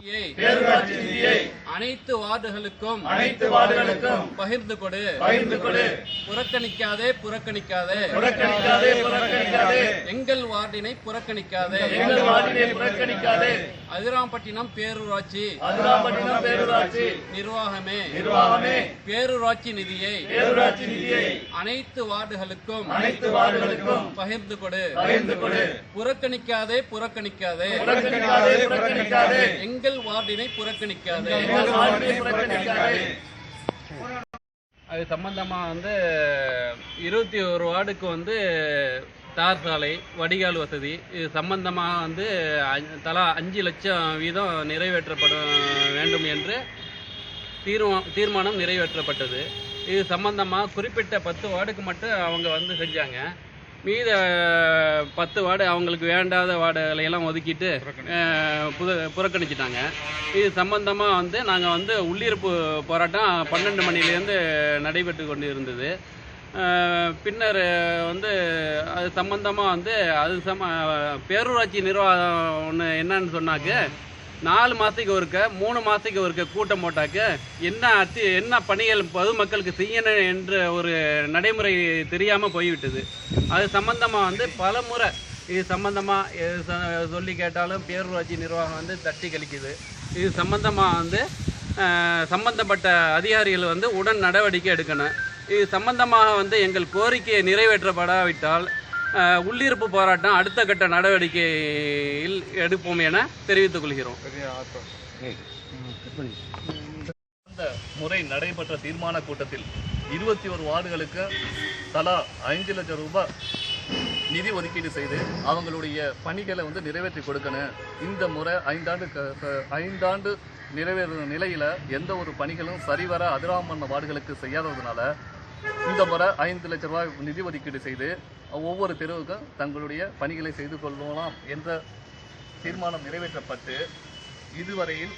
நிதியை பேரூராட்சி நிதியை அனைத்து வார்டுகளுக்கும் அனைத்து வார்டுகளுக்கும் பகிர்ந்து கொடு. பகிர்ந்து கொடு. புறக்கணிக்காதே புறக்கணிக்காதே. புறக்கணிக்காதே புறக்கணிக்காதே. எங்கள் வார்டினை புறக்கணிக்காதே. எங்கள் வார்டினை புறக்கணிக்காதே. அதிராம்பட்டினம் பேரூராட்சி. அதிராம்பட்டினம் பேரூராட்சி. நிர்வாகமே. நிர்வாகமே. பேரூராட்சி நிதியை. பேரூராட்சி நிதியை. அனைத்து வார்டுகளுக்கும் அனைத்து வார்டுகளுக்கும் பகிர்ந்து கொடு. பகிர்ந்து கொடு. புறக்கணிக்காதே புறக்கணிக்காதே. புறக்கணிக்காதே புறக்கணிக்காதே. எங்கள் வார்டினை புறக்கணிக்காதே. எங்கள் வார்டினை புறக்கணிக்காதே அது சம்பந்தமா வந்து இருபத்தி ஒரு வார்டுக்கு வந்து தார் சாலை வடிகால் வசதி இது சம்பந்தமா வந்து தலா அஞ்சு லட்சம் வீதம் நிறைவேற்றப்பட வேண்டும் என்று தீர்மா தீர்மானம் நிறைவேற்றப்பட்டது. இது சம்பந்தமா குறிப்பிட்ட பத்து வார்டுக்கு மட்டும் அவங்க வந்து செஞ்சாங்க. மீத பத்து வார்டு அவங்களுக்கு வேண்டாத வார்டுகளையெல்லாம் ஒதுக்கிட்டு புது புத புறக்கணிச்சிட்டாங்க. இது சம்பந்தமாக வந்து நாங்கள் வந்து உள்ளிருப்பு போராட்டம் பன்னெண்டு மணிலேருந்து நடைபெற்று கொண்டு இருந்தது பின்னர் வந்து அது சம்பந்தமாக வந்து அது சம பேரூராட்சி நிர்வாகம் ஒன்று என்னன்னு சொன்னாக்க நாலு மாதத்துக்கு ஒருக்க மூணு மாதத்துக்கு ஒருக்க கூட்டம் போட்டாக்க என்ன அத்தி என்ன பணிகள் பொதுமக்களுக்கு செய்யணும் என்ற ஒரு நடைமுறை தெரியாமல் போய்விட்டது. அது சம்பந்தமாக வந்து பல முறை இது சம்பந்தமாக சொல்லி கேட்டாலும் பேரூராட்சி நிர்வாகம் வந்து தட்டி கழிக்குது. இது சம்பந்தமாக வந்து சம்பந்தப்பட்ட அதிகாரிகள் வந்து உடன் நடவடிக்கை எடுக்கணும். இது சம்பந்தமாக வந்து எங்கள் கோரிக்கையை நிறைவேற்றப்படாவிட்டால் உள்ளிருப்பு போராட்டம் அடுத்த கட்ட நடவடிக்கையில் எடுப்போம் என தெரிவித்துக் கொள்கிறோம். இந்த முறை நடைபெற்ற தீர்மான கூட்டத்தில் இருபத்தி ஒரு வார்டுகளுக்கு தலா ஐந்து லட்சம் ரூபாய் நிதி ஒதுக்கீடு செய்து அவங்களுடைய பணிகளை வந்து நிறைவேற்றி கொடுக்கணும். இந்த முறை ஐந்தாண்டு ஐந்தாண்டு நிறைவேறும் நிலையில எந்த ஒரு பணிகளும் சரிவர அதிராமண்ண வார்டுகளுக்கு செய்யாததுனால இந்த முறை ஐந்து லட்சம் ரூபாய் நிதி ஒதுக்கீடு செய்து ஒவ்வொரு தெருவுக்கும் தங்களுடைய பணிகளை செய்து கொள்ளலாம் என்ற தீர்மானம் நிறைவேற்றப்பட்டு இதுவரையில்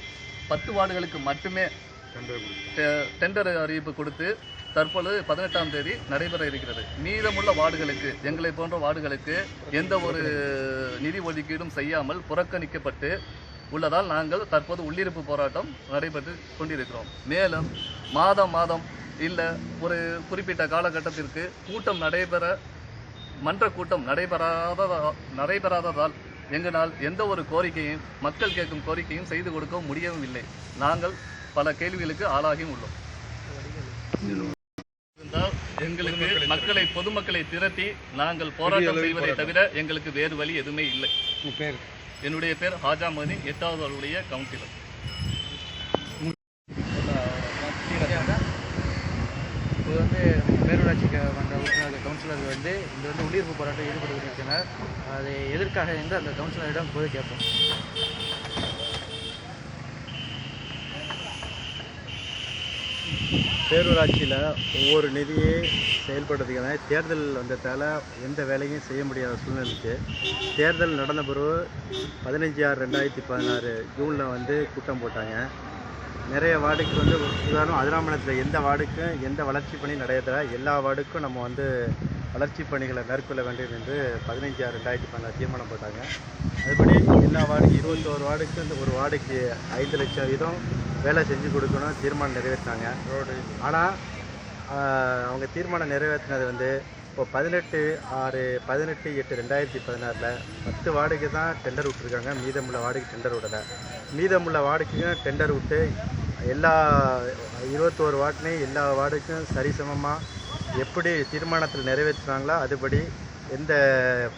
பத்து வார்டுகளுக்கு மட்டுமே டெண்டர் அறிவிப்பு கொடுத்து தற்பொழுது பதினெட்டாம் தேதி நடைபெற இருக்கிறது. மீதமுள்ள வார்டுகளுக்கு எங்களை போன்ற வார்டுகளுக்கு எந்த ஒரு நிதி ஒதுக்கீடும் செய்யாமல் புறக்கணிக்கப்பட்டு உள்ளதால் நாங்கள் தற்போது உள்ளிருப்பு போராட்டம் நடைபெற்று கொண்டிருக்கிறோம். மேலும் மாதம் மாதம் இல்லை ஒரு குறிப்பிட்ட காலகட்டத்திற்கு கூட்டம் நடைபெற மன்ற கூட்டம் நடைபெறாத நடைபெறாததால் எங்களால் எந்த ஒரு கோரிக்கையும் மக்கள் கேட்கும் கோரிக்கையும் செய்து கொடுக்க முடியவும் இல்லை நாங்கள் பல கேள்விகளுக்கு ஆளாகியும் உள்ளோம். எங்களுக்கு மக்களை பொதுமக்களை திரட்டி நாங்கள் போராட்டம் செய்வதை தவிர எங்களுக்கு வேறு வழி எதுவுமே இல்லை. என்னுடைய பேர் ஹாஜா மதி எட்டாவது அவருடைய கவுன்சிலர். இது வந்து பேரூராட்சிக்கு வந்த உறுப்பினர்கள் கவுன்சிலர்கள் வந்து இது வந்து உள்ளிருப்பு போராட்டம் ஈடுபட்டு கொண்டிருக்கிறார் அதை எதற்காக என்று அந்த கவுன்சிலரிடம் போய் கேட்போம். பேரூராட்சியில் ஒவ்வொரு நிதியை செயல்படுறதுக்கான தேர்தல் வந்ததால் எந்த வேலையும் செய்ய முடியாத சூழ்நிலைக்கு தேர்தல் நடந்த பிறகு பதினஞ்சு ஆறு ரெண்டாயிரத்தி பதினாறு ஜூனில் வந்து கூட்டம் போட்டாங்க. நிறைய வார்டுக்கு வந்து உதாரணம் அதிராமணத்தில் எந்த வார்டுக்கும் எந்த வளர்ச்சி பணி நடைபெற எல்லா வார்டுக்கும் நம்ம வந்து வளர்ச்சி பணிகளை மேற்கொள்ள வேண்டும் என்று பதினஞ்சு ஆறு ரெண்டாயிரத்தி பதினாறு தீர்மானம் போட்டாங்க. அதுபடி எல்லா வார்டுக்கு இருபத்தோரு வார்டுக்கு இந்த ஒரு வார்டுக்கு ஐந்து லட்சம் வீதம் வேலை செஞ்சு கொடுக்கணும் தீர்மானம் நிறைவேற்றினாங்க. ஆனால் அவங்க தீர்மானம் நிறைவேற்றினது வந்து இப்போ பதினெட்டு ஆறு பதினெட்டு எட்டு ரெண்டாயிரத்தி பதினாறில் பத்து வார்டுக்கு தான் டெண்டர் விட்டுருக்காங்க. மீதமுள்ள வார்டுக்கு டெண்டர் விடலை. மீதமுள்ள வார்டுக்கும் டெண்டர் விட்டு எல்லா இருபத்தோரு வார்டுலையும் எல்லா வார்டுக்கும் சரிசமமாக எப்படி தீர்மானத்தில் நிறைவேற்றினாங்களோ அதுபடி எந்த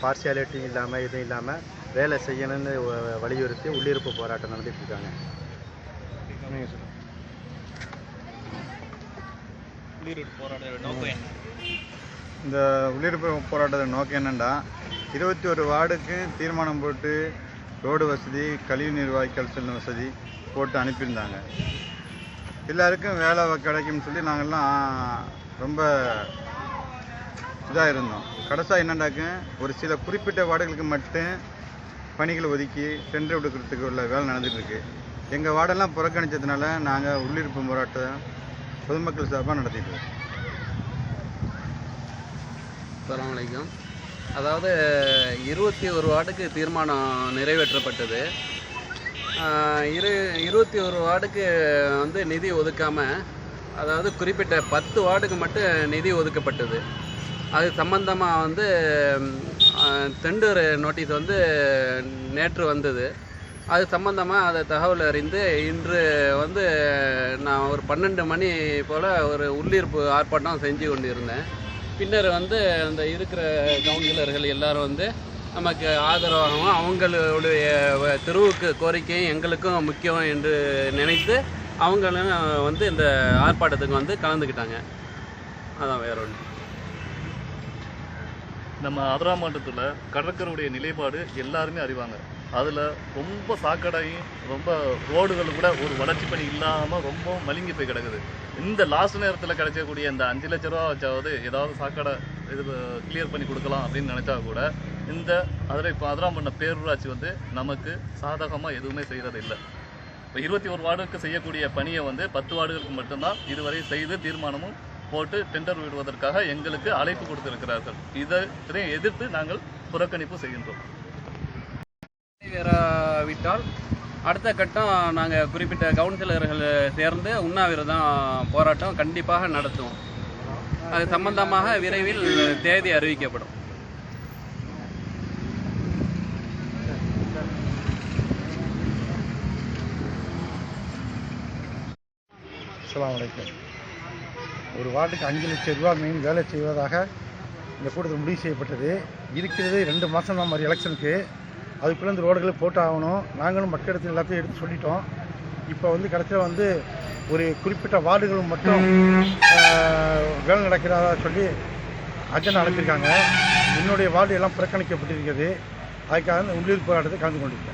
பார்சியாலிட்டியும் இல்லாமல் எதுவும் இல்லாமல் வேலை செய்யணும்னு வ- வலியுறுத்தி உள்ளிருப்பு போராட்டம் நடத்திட்டு இருக்காங்க இந்த உள்ளிருப்பு போராட்டத்தின் நோக்கம் என்னென்னா இருபத்தி ஒரு வார்டுக்கு தீர்மானம் போட்டு ரோடு வசதி கழிவு நீர் வாய்க்கால் செல்லும் வசதி போட்டு அனுப்பியிருந்தாங்க. எல்லாருக்கும் வேலை கிடைக்கும்னு சொல்லி நாங்கள்லாம் ரொம்ப இதாக இருந்தோம். கடைசியாக என்னண்டாக்க ஒரு சில குறிப்பிட்ட வார்டுகளுக்கு மட்டும் பணிகளை ஒதுக்கி டெண்டர் கொடுக்கறதுக்கு உள்ள வேலை நடந்துகிட்ருக்கு. எங்கள் வார்டெல்லாம் புறக்கணித்ததுனால நாங்கள் உள்ளிருப்பு போராட்டம் பொதுமக்கள் சார்பாக நடத்திட்டு இருக்கோம். அஸ்ஸலாமு அதாவது இருபத்தி ஒரு வார்டுக்கு தீர்மானம் நிறைவேற்றப்பட்டது. இரு இருபத்தி ஒரு வார்டுக்கு வந்து நிதி ஒதுக்காமல் அதாவது குறிப்பிட்ட பத்து வார்டுக்கு மட்டும் நிதி ஒதுக்கப்பட்டது. அது சம்பந்தமாக வந்து டெண்டர் நோட்டீஸ் வந்து நேற்று வந்தது. அது சம்பந்தமாக அதை தகவல் அறிந்து இன்று வந்து நான் ஒரு பன்னெண்டு மணி போல் ஒரு உள்ளிருப்பு ஆர்ப்பாட்டம் செஞ்சு கொண்டு இருந்தேன் பின்னர் வந்து அந்த இருக்கிற கவுன்சிலர்கள் எல்லாரும் வந்து நமக்கு ஆதரவாகவும் அவங்களுடைய தெருவுக்கு கோரிக்கையும் எங்களுக்கும் முக்கியம் என்று நினைத்து அவங்களும் வந்து இந்த ஆர்ப்பாட்டத்துக்கு வந்து கலந்துக்கிட்டாங்க. அதான் வேற ஒன்று நம்ம மாவட்டத்தில் கடற்கரையுடைய நிலைப்பாடு எல்லாருமே அறிவாங்க. அதில் ரொம்ப சாக்கடையும் ரொம்ப ரோடுகள் கூட ஒரு வளர்ச்சி பணி இல்லாமல் ரொம்ப மலிங்கி போய் கிடக்குது. இந்த லாஸ்ட் நேரத்தில் கிடைக்கக்கூடிய இந்த அஞ்சு லட்ச ரூபா வச்சாவது ஏதாவது சாக்கடை இது கிளியர் பண்ணி கொடுக்கலாம் அப்படின்னு நினச்சா கூட இந்த அதில் இப்போ அதிராமண்ண பேரூராட்சி வந்து நமக்கு சாதகமாக எதுவுமே செய்கிறது இல்லை. இப்போ இருபத்தி ஒரு வார்டுக்கு செய்யக்கூடிய பணியை வந்து பத்து வார்டுகளுக்கு மட்டும்தான் இதுவரை செய்து தீர்மானமும் போட்டு டெண்டர் விடுவதற்காக எங்களுக்கு அழைப்பு கொடுத்திருக்கிறார்கள். இதை இதை எதிர்த்து நாங்கள் புறக்கணிப்பு செய்கின்றோம். நிறைவேறாவிட்டால் அடுத்த கட்டம் நாங்கள் குறிப்பிட்ட கவுன்சிலர்கள் சேர்ந்து உண்ணாவிரதம் போராட்டம் கண்டிப்பாக நடத்துவோம். அது சம்பந்தமாக விரைவில் தேதி அறிவிக்கப்படும். ஒரு வார்டுக்கு அஞ்சு லட்சம் ரூபா மீன் வேலை செய்வதாக இந்த கூட்டத்தில் முடிவு செய்யப்பட்டது. இருக்கிறது ரெண்டு மாதம் தான் மாதிரி எலெக்ஷனுக்கு அதுக்குள்ளே இந்த ரோடுகளை போட்டு ஆகணும். நாங்களும் மக்களிடத்தில் எல்லாத்தையும் எடுத்து சொல்லிட்டோம். இப்போ வந்து கடைசியில் வந்து ஒரு குறிப்பிட்ட வார்டுகள் மட்டும் வேலை நடக்கிறதா சொல்லி அஜெண்டா அனுப்பியிருக்காங்க என்னுடைய வார்டு எல்லாம் புறக்கணிக்கப்பட்டிருக்கிறது. அதுக்காக உள்ளூர் போராட்டத்தை கலந்து கொண்டிருக்கேன்